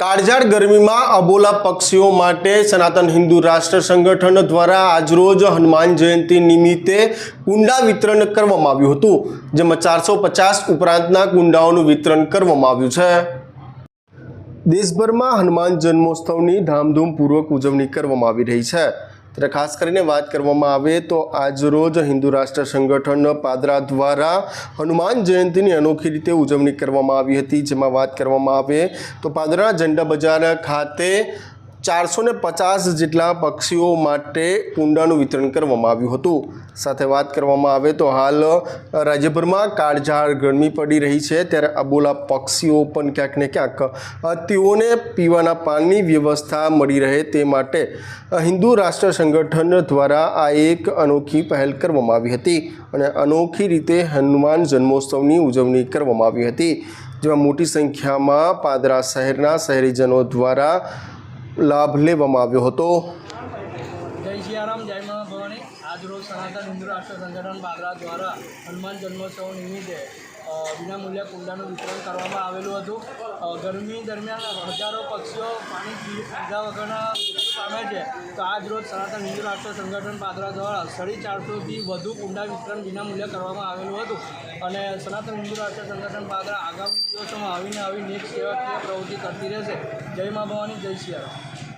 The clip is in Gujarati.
કાળઝાળ ગરમીમાં અબોલા પક્ષીઓ માટે સનાતન હિન્દુ રાષ્ટ્ર સંગઠન દ્વારા આજરોજ હનુમાન જયંતિ નિમિત્તે કુંડા વિતરણ કરવામાં આવ્યું હતું, જેમાં ચારસો પચાસ ઉપરાંતના કુંડાઓનું વિતરણ કરવામાં આવ્યું છે. દેશભરમાં હનુમાન જન્મોત્સવની ધામધૂમપૂર્વક ઉજવણી કરવામાં આવી રહી છે. ત્યારે ખાસ કરીને વાત કરવામાં આવે તો આજરોજ હિન્દુ રાષ્ટ્ર સંગઠન પાદરા દ્વારા હનુમાન જયંતિની અનોખી રીતે ઉજવણી કરવામાં આવી હતી, જેમાં વાત કરવામાં આવે તો પાદરા ઝંડા બજાર ખાતે ચારસો ને પચાસ જેટલા પક્ષીઓ માટે કુંડાનું વિતરણ કરવામાં આવ્યું હતું. સાથે વાત કરવામાં આવે તો હાલ રાજ્યભરમાં કાળઝાળ ગરમી પડી રહી છે. ત્યારે અબોલા પક્ષીઓ પણ ક્યાંક ને ક્યાંક તેઓને પીવાના પાણીની વ્યવસ્થા મળી રહે તે માટે હિન્દુ રાષ્ટ્ર સંગઠન દ્વારા આ એક અનોખી પહેલ કરવામાં આવી હતી અને અનોખી રીતે હનુમાન જન્મોત્સવની ઉજવણી કરવામાં આવી હતી. જેમાં મોટી સંખ્યામાં પાદરા શહેરના શહેરીજનો દ્વારા લાભ લેવામાં આવ્યો હતો. જય સિયારામ જય મા આજરોજ સનાતન હિન્દુ રાષ્ટ્ર સંગઠન બાદરા દ્વારા હનુમાન જન્મોત્સવ નિમિત્તે વિનામૂલ્યે કુંડાનું વિતરણ કરવામાં આવેલું હતું. ગરમી દરમિયાન હજારો પક્ષીઓ પાણી પીધા વગરના પામે છે. તો આજ રોજ સનાતન હિન્દુ રાષ્ટ્ર સંગઠન પાદરા દ્વારા સાડી ચારસોથી વધુ કુંડા વિતરણ વિનામૂલ્યે કરવામાં આવેલું હતું. અને સનાતન હિન્દુ રાષ્ટ્ર સંગઠન પાદરા આગામી દિવસોમાં આવીને આવી નેક સેવાકીય પ્રવૃત્તિ કરતી રહેશે. જય મા ભવાની, જય સિયારામ